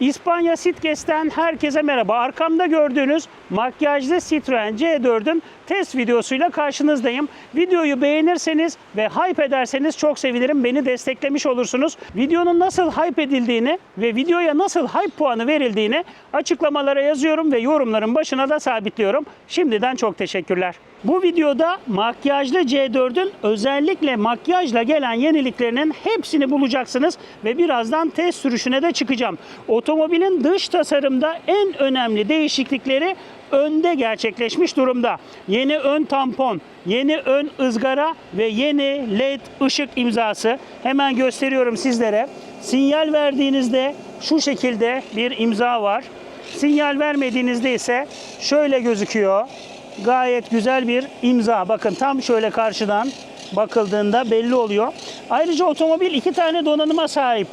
İspanya Sitges'ten herkese merhaba. Arkamda gördüğünüz makyajlı Citroen C4'ün test videosuyla karşınızdayım. Videoyu beğenirseniz ve hype ederseniz çok sevinirim. Beni desteklemiş olursunuz. Videonun nasıl hype edildiğini ve videoya nasıl hype puanı verildiğini açıklamalara yazıyorum ve yorumların başına da sabitliyorum. Şimdiden çok teşekkürler. Bu videoda makyajlı C4'ün özellikle makyajla gelen yeniliklerinin hepsini bulacaksınız ve birazdan test sürüşüne de çıkacağım. Otomobilin dış tasarımda en önemli değişiklikleri önde gerçekleşmiş durumda. Yeni ön tampon, yeni ön ızgara ve yeni led ışık imzası. Hemen gösteriyorum sizlere. Sinyal verdiğinizde şu şekilde bir imza var. Sinyal vermediğinizde ise şöyle gözüküyor. Gayet güzel bir imza. Bakın tam şöyle karşıdan bakıldığında belli oluyor. Ayrıca otomobil iki tane donanıma sahip.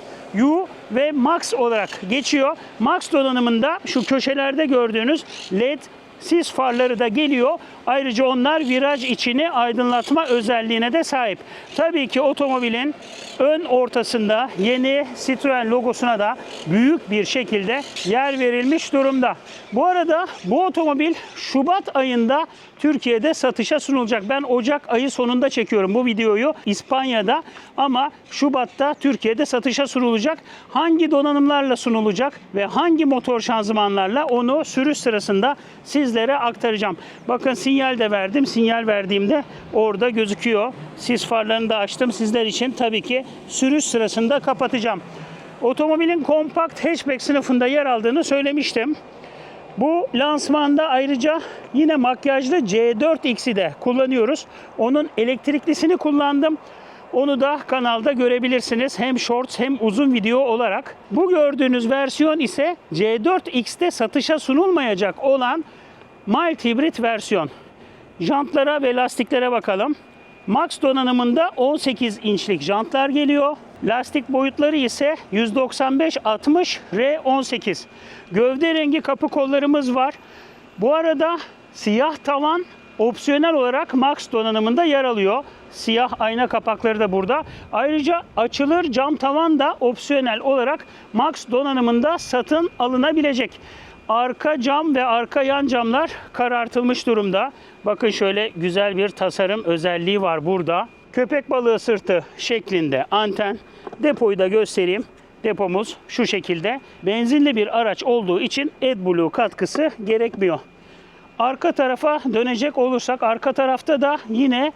U ve Max olarak geçiyor. Max donanımında şu köşelerde gördüğünüz LED sis farları da geliyor. Ayrıca onlar viraj içini aydınlatma özelliğine de sahip. Tabii ki otomobilin ön ortasında yeni Citroen logosuna da büyük bir şekilde yer verilmiş durumda. Bu arada bu otomobil Şubat ayında Türkiye'de satışa sunulacak. Ben Ocak ayı sonunda çekiyorum bu videoyu İspanya'da ama Şubat'ta Türkiye'de satışa sunulacak. Hangi donanımlarla sunulacak ve hangi motor şanzımanlarla onu sürüş sırasında sizlere aktaracağım. Bakın sinyal de verdim. Sinyal verdiğimde orada gözüküyor. Sis farlarını da açtım sizler için. Tabii ki sürüş sırasında kapatacağım. Otomobilin kompakt hatchback sınıfında yer aldığını söylemiştim. Bu lansmanda ayrıca yine makyajlı C4X'i de kullanıyoruz. Onun elektriklisini kullandım. Onu da kanalda görebilirsiniz. Hem shorts hem uzun video olarak. Bu gördüğünüz versiyon ise C4X'te satışa sunulmayacak olan mild hibrit versiyon. Jantlara ve lastiklere bakalım. Max donanımında 18 inçlik jantlar geliyor. Lastik boyutları ise 195-60 R18. Gövde rengi kapı kollarımız var. Bu arada siyah tavan opsiyonel olarak Max donanımında yer alıyor. Siyah ayna kapakları da burada. Ayrıca açılır cam tavan da opsiyonel olarak Max donanımında satın alınabilecek. Arka cam ve arka yan camlar karartılmış durumda. Bakın şöyle güzel bir tasarım özelliği var burada. Köpek balığı sırtı şeklinde anten. Depoyu da göstereyim. Depomuz şu şekilde. Benzinli bir araç olduğu için AdBlue katkısı gerekmiyor. Arka tarafa dönecek olursak arka tarafta da yine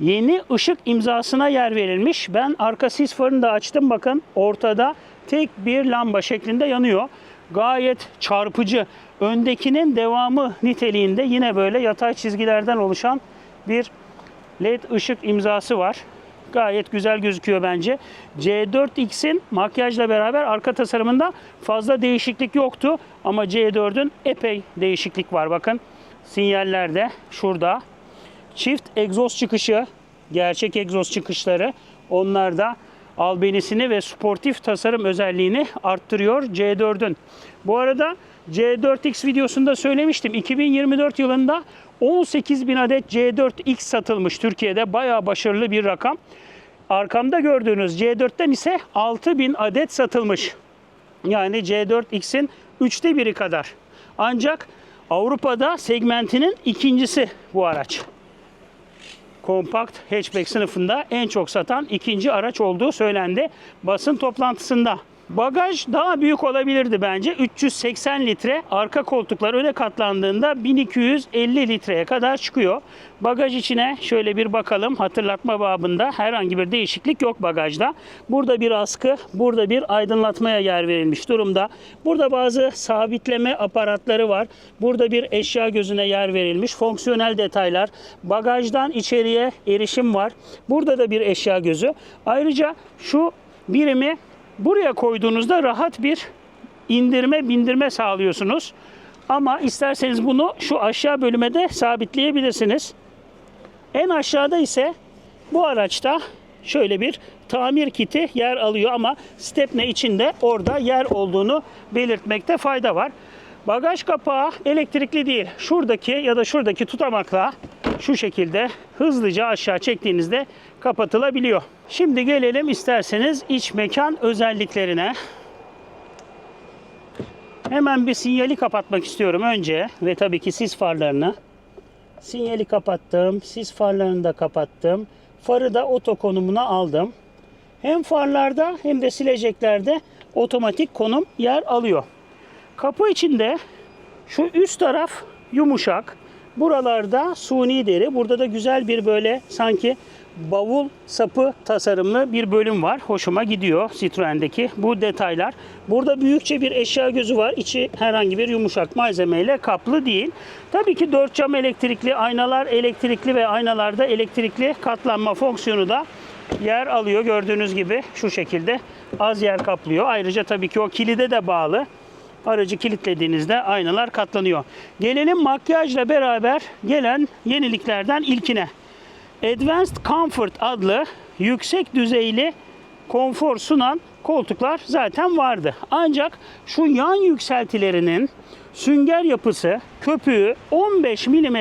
yeni ışık imzasına yer verilmiş. Ben arka sis farını da açtım bakın ortada tek bir lamba şeklinde yanıyor. Gayet çarpıcı. Öndekinin devamı niteliğinde yine böyle yatay çizgilerden oluşan bir led ışık imzası var. Gayet güzel gözüküyor bence. C4X'in makyajla beraber arka tasarımında fazla değişiklik yoktu. Ama C4'ün epey değişiklik var bakın. Sinyaller de şurada. Çift egzoz çıkışı, gerçek egzoz çıkışları onlar da albenisini ve sportif tasarım özelliğini arttırıyor C4'ün. Bu arada C4X videosunda söylemiştim. 2024 yılında 18 bin adet C4X satılmış Türkiye'de. Bayağı başarılı bir rakam. Arkamda gördüğünüz C4'ten ise 6 bin adet satılmış. Yani C4X'in üçte biri kadar. Ancak Avrupa'da segmentinin ikincisi bu araç. Kompakt hatchback sınıfında en çok satan ikinci araç olduğu söylendi basın toplantısında. Bagaj daha büyük olabilirdi bence. 380 litre. Arka koltuklar öne katlandığında 1250 litreye kadar çıkıyor. Bagaj içine şöyle bir bakalım. Hatırlatma babında herhangi bir değişiklik yok bagajda. Burada bir askı, burada bir aydınlatmaya yer verilmiş durumda. Burada bazı sabitleme aparatları var. Burada bir eşya gözüne yer verilmiş. Fonksiyonel detaylar. Bagajdan içeriye erişim var. Burada da bir eşya gözü. Ayrıca şu birimi Buraya koyduğunuzda rahat bir indirme bindirme sağlıyorsunuz. Ama isterseniz bunu şu aşağı bölüme de sabitleyebilirsiniz. En aşağıda ise bu araçta şöyle bir tamir kiti yer alıyor ama stepne içinde orada yer olduğunu belirtmekte fayda var. Bagaj kapağı elektrikli değil. Şuradaki ya da şuradaki tutamakla şu şekilde hızlıca aşağı çektiğinizde kapatılabiliyor. Şimdi gelelim isterseniz iç mekan özelliklerine. Hemen bir sinyali kapatmak istiyorum önce ve tabii ki sis farlarını. Sinyali kapattım. Sis farlarını da kapattım. Farı da oto konumuna aldım. Hem farlarda hem de sileceklerde otomatik konum yer alıyor. Kapı içinde şu üst taraf yumuşak. Buralarda suni deri. Burada da güzel bir böyle sanki bavul sapı tasarımlı bir bölüm var. Hoşuma gidiyor Citroen'deki bu detaylar. Burada büyükçe bir eşya gözü var. İçi herhangi bir yumuşak malzemeyle kaplı değil. Tabii ki dört cam elektrikli, aynalar elektrikli ve aynalarda elektrikli katlanma fonksiyonu da yer alıyor. Gördüğünüz gibi şu şekilde az yer kaplıyor. Ayrıca tabii ki o kilide de bağlı. Aracı kilitlediğinizde aynalar katlanıyor. Gelelim makyajla beraber gelen yeniliklerden ilkine. Advanced Comfort adlı yüksek düzeyli konfor sunan koltuklar zaten vardı. Ancak şu yan yükseltilerinin sünger yapısı, köpüğü 15 mm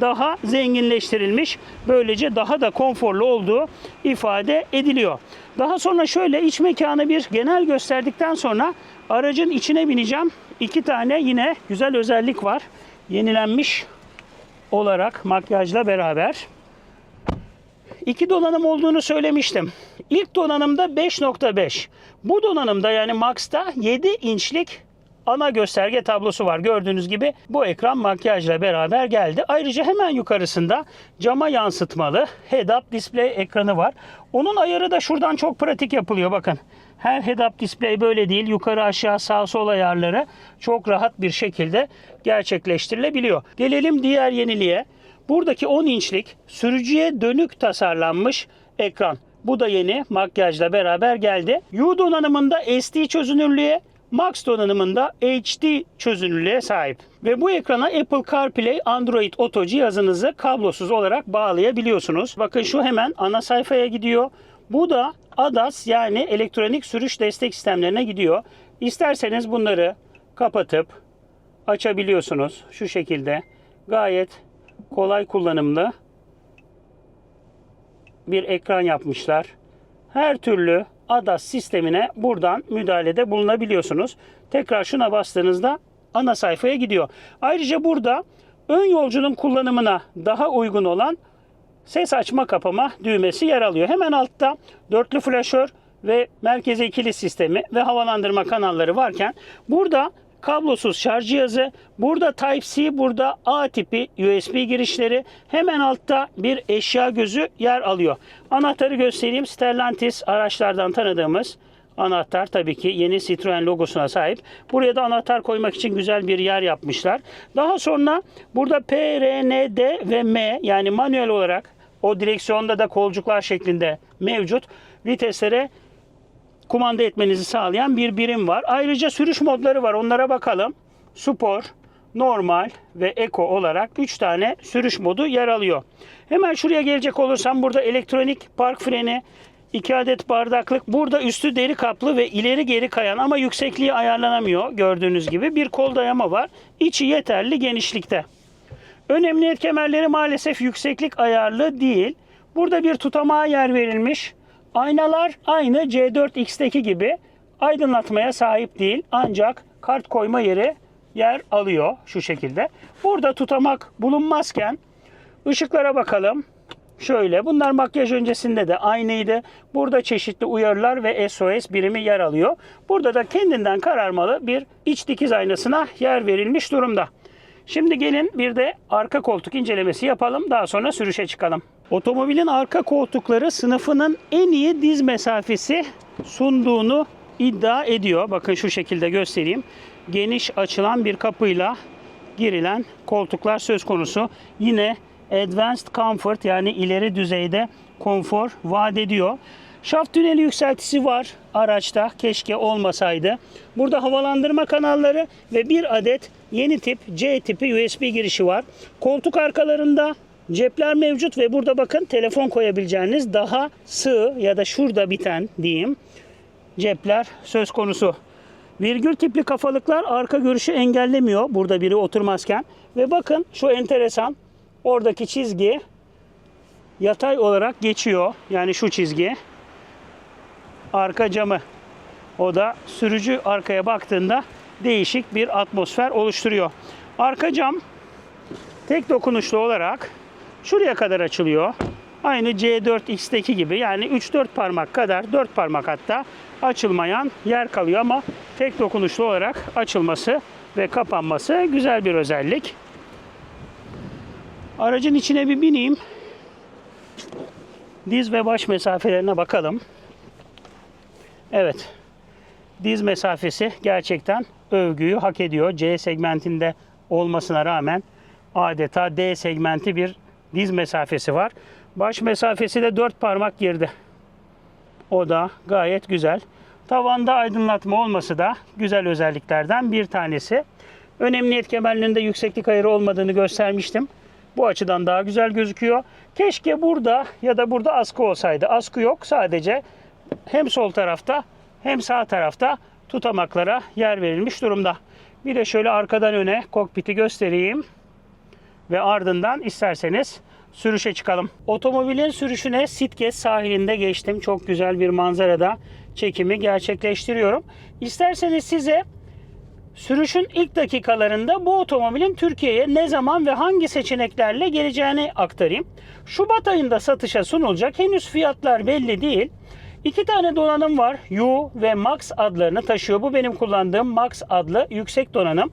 daha zenginleştirilmiş. Böylece daha da konforlu olduğu ifade ediliyor. Daha sonra şöyle iç mekanı bir genel gösterdikten sonra aracın içine bineceğim. İki tane yine güzel özellik var. Yenilenmiş olarak makyajla beraber. İki donanım olduğunu söylemiştim. İlk donanımda 5.5. Bu donanımda yani Max'ta 7 inçlik ana gösterge tablosu var. Gördüğünüz gibi bu ekran makyajla beraber geldi. Ayrıca hemen yukarısında cama yansıtmalı head-up display ekranı var. Onun ayarı da şuradan çok pratik yapılıyor bakın. Her head-up display böyle değil. Yukarı aşağı sağ sol ayarları çok rahat bir şekilde gerçekleştirilebiliyor. Gelelim diğer yeniliğe. Buradaki 10 inçlik sürücüye dönük tasarlanmış ekran. Bu da yeni makyajla beraber geldi. U donanımında SD çözünürlüğe, Max donanımında HD çözünürlüğe sahip. Ve bu ekrana Apple CarPlay Android Auto cihazınızı kablosuz olarak bağlayabiliyorsunuz. Bakın şu hemen ana sayfaya gidiyor. Bu da ADAS yani elektronik sürüş destek sistemlerine gidiyor. İsterseniz bunları kapatıp açabiliyorsunuz. Şu şekilde gayet kolay kullanımlı bir ekran yapmışlar. Her türlü ADAS sistemine buradan müdahalede bulunabiliyorsunuz. Tekrar şuna bastığınızda ana sayfaya gidiyor. Ayrıca burada ön yolcunun kullanımına daha uygun olan ses açma kapama düğmesi yer alıyor. Hemen altta dörtlü flaşör ve merkeze ikili sistemi ve havalandırma kanalları varken burada kablosuz şarj cihazı, burada Type-C, burada A tipi USB girişleri, hemen altta bir eşya gözü yer alıyor. Anahtarı göstereyim. Stellantis araçlardan tanıdığımız anahtar tabii ki yeni Citroen logosuna sahip. Buraya da anahtar koymak için güzel bir yer yapmışlar. Daha sonra burada P, R, N, D ve M yani manuel olarak o direksiyonda da kolcuklar şeklinde mevcut. Viteslere kumanda etmenizi sağlayan bir birim var. Ayrıca sürüş modları var. Onlara bakalım. Spor, normal ve eko olarak 3 tane sürüş modu yer alıyor. Hemen şuraya gelecek olursam burada elektronik park freni, 2 adet bardaklık. Burada üstü deri kaplı ve ileri geri kayan ama yüksekliği ayarlanamıyor gördüğünüz gibi. Bir kol dayama var. İçi yeterli genişlikte. Ön emniyet kemerleri maalesef yükseklik ayarlı değil. Burada bir tutamağa yer verilmiş. Aynalar aynı C4X'teki gibi aydınlatmaya sahip değil. Ancak kart koyma yeri yer alıyor şu şekilde. Burada tutamak bulunmazken ışıklara bakalım. Şöyle bunlar makyaj öncesinde de aynıydı. Burada çeşitli uyarılar ve SOS birimi yer alıyor. Burada da kendinden kararmalı bir iç dikiz aynasına yer verilmiş durumda. Şimdi gelin bir de arka koltuk incelemesi yapalım. Daha sonra sürüşe çıkalım. Otomobilin arka koltukları sınıfının en iyi diz mesafesi sunduğunu iddia ediyor. Bakın şu şekilde göstereyim. Geniş açılan bir kapıyla girilen koltuklar söz konusu. Yine Advanced Comfort yani ileri düzeyde konfor vaat ediyor. Şaft tüneli yükseltisi var araçta. Keşke olmasaydı. Burada havalandırma kanalları ve bir adet yeni tip C tipi USB girişi var. Koltuk arkalarında cepler mevcut ve burada bakın telefon koyabileceğiniz daha sığ ya da şurada biten diyeyim cepler söz konusu. Virgül tipli kafalıklar arka görüşü engellemiyor burada biri oturmazken. Ve bakın şu enteresan oradaki çizgi yatay olarak geçiyor. Yani şu çizgi. Arka camı. O da sürücü arkaya baktığında değişik bir atmosfer oluşturuyor. Arka cam tek dokunuşlu olarak şuraya kadar açılıyor. Aynı C4X'teki gibi yani 3-4 parmak kadar 4 parmak hatta açılmayan yer kalıyor ama tek dokunuşlu olarak açılması ve kapanması güzel bir özellik. Aracın içine bir bineyim. Diz ve baş mesafelerine bakalım. Evet. Diz mesafesi gerçekten övgüyü hak ediyor. C segmentinde olmasına rağmen adeta D segmenti bir diz mesafesi var. Baş mesafesi de 4 parmak girdi. O da gayet güzel. Tavanda aydınlatma olması da güzel özelliklerden bir tanesi. Ön emniyet kemerlerinde yükseklik ayarı olmadığını göstermiştim. Bu açıdan daha güzel gözüküyor. Keşke burada ya da burada askı olsaydı. Askı yok. Sadece hem sol tarafta hem sağ tarafta tutamaklara yer verilmiş durumda. Bir de şöyle arkadan öne kokpiti göstereyim ve ardından isterseniz sürüşe çıkalım. Otomobilin sürüşüne Sitges sahilinde geçtim. Çok güzel bir manzarada çekimi gerçekleştiriyorum. İsterseniz size sürüşün ilk dakikalarında bu otomobilin Türkiye'ye ne zaman ve hangi seçeneklerle geleceğini aktarayım. Şubat ayında satışa sunulacak. Henüz fiyatlar belli değil. İki tane donanım var. U ve Max adlarını taşıyor. Bu benim kullandığım Max adlı yüksek donanım.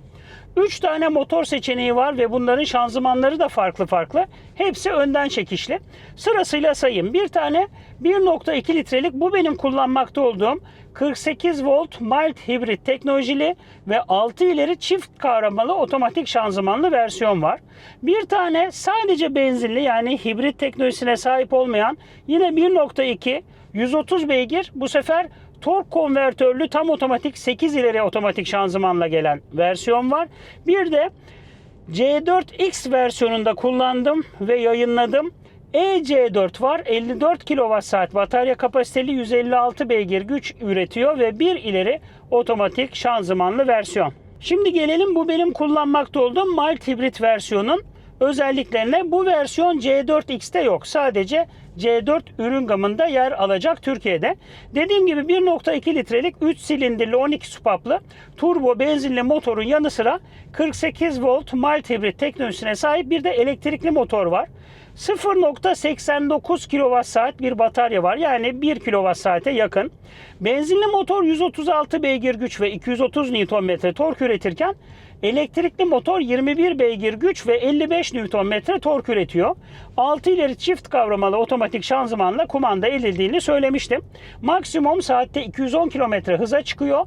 3 tane motor seçeneği var ve bunların şanzımanları da farklı farklı. Hepsi önden çekişli. Sırasıyla sayayım. Bir tane 1.2 litrelik bu benim kullanmakta olduğum 48 volt mild hibrit teknolojili ve 6 ileri çift kavramalı otomatik şanzımanlı versiyon var. Bir tane sadece benzinli yani hibrit teknolojisine sahip olmayan yine 1.2 130 beygir bu sefer tork konvertörlü tam otomatik 8 ileri otomatik şanzımanla gelen versiyon var. Bir de C4X versiyonunda kullandım ve yayınladım. EC4 var. 54 kWh batarya kapasiteli 156 beygir güç üretiyor ve bir ileri otomatik şanzımanlı versiyon. Şimdi gelelim bu benim kullanmakta olduğum mild hibrit versiyonun özelliklerine. Bu versiyon C4X'te yok. Sadece C4 ürün gamında yer alacak Türkiye'de. Dediğim gibi 1.2 litrelik 3 silindirli 12 supaplı turbo benzinli motorun yanı sıra 48 volt mild hibrit teknolojisine sahip bir de elektrikli motor var. 0.89 kWh bir batarya var. Yani 1 kWh'e yakın. Benzinli motor 136 beygir güç ve 230 Nm tork üretirken elektrikli motor 21 beygir güç ve 55 Nm tork üretiyor. 6 ileri çift kavramalı otomatik şanzımanla kumanda edildiğini söylemiştim. Maksimum saatte 210 km hıza çıkıyor.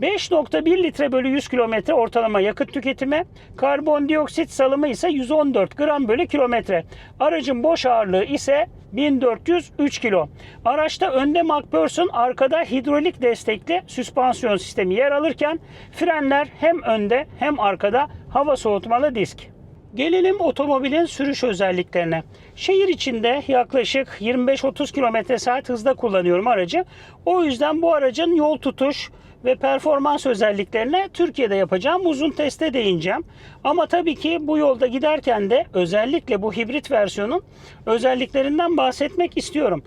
5.1 litre bölü 100 kilometre ortalama yakıt tüketimi, karbondioksit salımı ise 114 gram bölü kilometre. Aracın boş ağırlığı ise 1403 kilo. Araçta önde MacPherson, arkada hidrolik destekli süspansiyon sistemi yer alırken frenler hem önde hem arkada hava soğutmalı disk. Gelelim otomobilin sürüş özelliklerine. Şehir içinde yaklaşık 25-30 km saat hızda kullanıyorum aracı. O yüzden bu aracın yol tutuş ve performans özelliklerine Türkiye'de yapacağım uzun teste değineceğim. Ama tabii ki bu yolda giderken de özellikle bu hibrit versiyonun özelliklerinden bahsetmek istiyorum.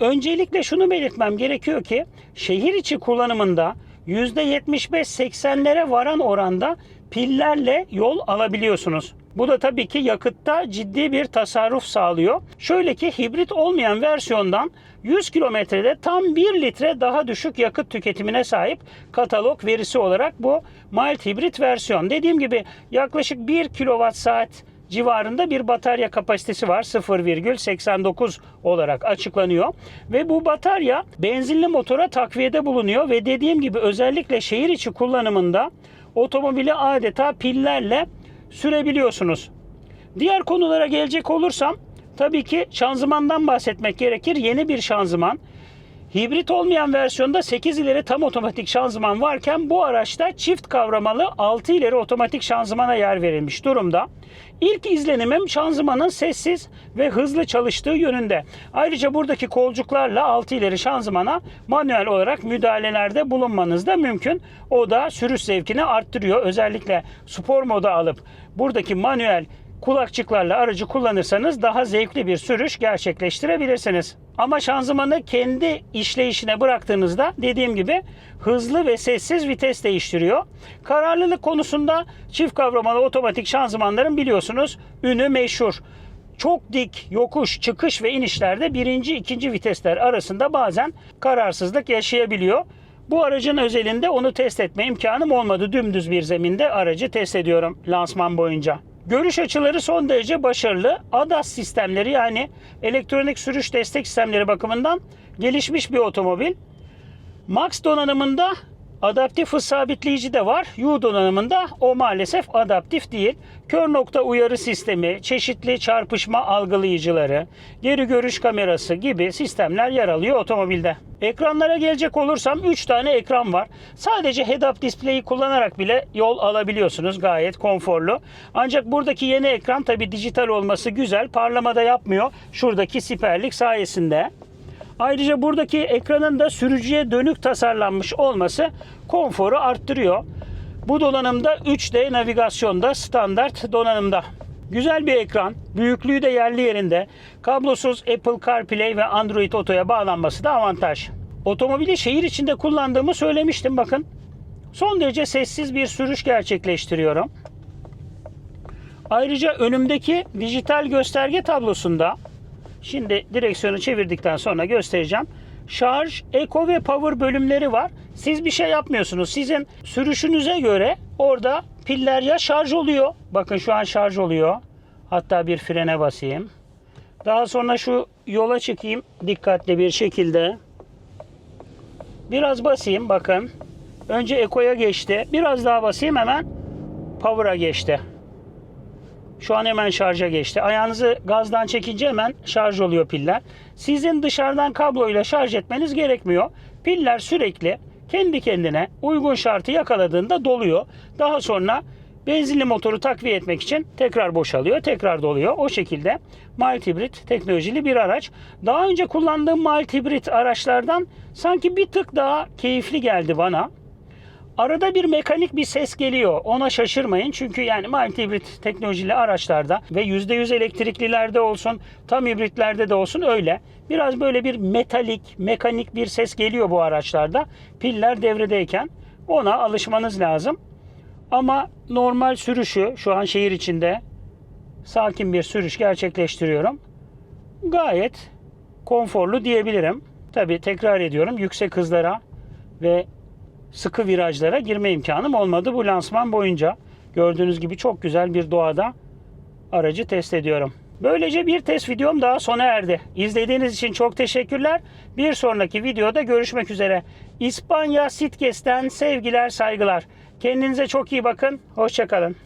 Öncelikle şunu belirtmem gerekiyor ki şehir içi kullanımında %75-80'lere varan oranda pillerle yol alabiliyorsunuz. Bu da tabii ki yakıtta ciddi bir tasarruf sağlıyor. Şöyle ki hibrit olmayan versiyondan 100 kilometrede tam 1 litre daha düşük yakıt tüketimine sahip katalog verisi olarak bu mild hibrit versiyon. Dediğim gibi yaklaşık 1 kilowatt saat civarında bir batarya kapasitesi var. 0,89 olarak açıklanıyor. Ve bu batarya benzinli motora takviyede bulunuyor ve dediğim gibi özellikle şehir içi kullanımında otomobili adeta pillerle sürebiliyorsunuz. Diğer konulara gelecek olursam tabii ki şanzımandan bahsetmek gerekir. Yeni bir şanzıman. Hibrit olmayan versiyonda 8 ileri tam otomatik şanzıman varken bu araçta çift kavramalı 6 ileri otomatik şanzımana yer verilmiş durumda. İlk izlenimim şanzımanın sessiz ve hızlı çalıştığı yönünde. Ayrıca buradaki kolcuklarla 6 ileri şanzımana manuel olarak müdahalelerde bulunmanız da mümkün. O da sürüş zevkini arttırıyor. Özellikle spor moda alıp buradaki manuel kulakçıklarla aracı kullanırsanız daha zevkli bir sürüş gerçekleştirebilirsiniz. Ama şanzımanı kendi işleyişine bıraktığınızda dediğim gibi hızlı ve sessiz vites değiştiriyor. Kararlılık konusunda çift kavramalı otomatik şanzımanların biliyorsunuz ünü meşhur. Çok dik yokuş, çıkış ve inişlerde birinci, ikinci vitesler arasında bazen kararsızlık yaşayabiliyor. Bu aracın özelinde onu test etme imkanım olmadı. Dümdüz bir zeminde aracı test ediyorum lansman boyunca. Görüş açıları son derece başarılı. ADAS sistemleri yani elektronik sürüş destek sistemleri bakımından gelişmiş bir otomobil. Max donanımında adaptif hız sabitleyici de var. U donanımında o maalesef adaptif değil. Kör nokta uyarı sistemi, çeşitli çarpışma algılayıcıları, geri görüş kamerası gibi sistemler yer alıyor otomobilde. Ekranlara gelecek olursam 3 tane ekran var. Sadece head-up display'i kullanarak bile yol alabiliyorsunuz. Gayet konforlu. Ancak buradaki yeni ekran tabi dijital olması güzel. Parlamada yapmıyor. Şuradaki siperlik sayesinde. Ayrıca buradaki ekranın da sürücüye dönük tasarlanmış olması konforu arttırıyor. Bu donanımda 3D navigasyonda standart donanımda. Güzel bir ekran, büyüklüğü de yerli yerinde. Kablosuz Apple CarPlay ve Android Auto'ya bağlanması da avantaj. Otomobili şehir içinde kullandığımı söylemiştim bakın. Son derece sessiz bir sürüş gerçekleştiriyorum. Ayrıca önümdeki dijital gösterge tablosunda Şimdi direksiyonu çevirdikten sonra göstereceğim. Şarj, eko ve power bölümleri var. Siz bir şey yapmıyorsunuz. Sizin sürüşünüze göre orada piller ya şarj oluyor. Bakın şu an şarj oluyor. Hatta bir frene basayım. Daha sonra şu yola çıkayım dikkatli bir şekilde. Biraz basayım bakın. Önce ekoya geçti. Biraz daha basayım hemen power'a geçti. Şu an hemen şarja geçti. Ayağınızı gazdan çekince hemen şarj oluyor piller. Sizin dışarıdan kabloyla şarj etmeniz gerekmiyor. Piller sürekli kendi kendine uygun şartı yakaladığında doluyor. Daha sonra benzinli motoru takviye etmek için tekrar boşalıyor, tekrar doluyor. O şekilde mild hibrit teknolojili bir araç. Daha önce kullandığım mild hibrit araçlardan sanki bir tık daha keyifli geldi bana. Arada bir mekanik bir ses geliyor. Ona şaşırmayın. Çünkü yani mild hibrit teknolojili araçlarda ve %100 elektriklilerde olsun, tam hibritlerde de olsun öyle. Biraz böyle bir metalik, mekanik bir ses geliyor bu araçlarda. Piller devredeyken ona alışmanız lazım. Ama normal sürüşü şu an şehir içinde sakin bir sürüş gerçekleştiriyorum. Gayet konforlu diyebilirim. Tabi tekrar ediyorum yüksek hızlara ve sıkı virajlara girme imkanım olmadı bu lansman boyunca. Gördüğünüz gibi çok güzel bir doğada aracı test ediyorum. Böylece bir test videom daha sona erdi. İzlediğiniz için çok teşekkürler. Bir sonraki videoda görüşmek üzere. İspanya Sitges'ten sevgiler saygılar. Kendinize çok iyi bakın. Hoşçakalın.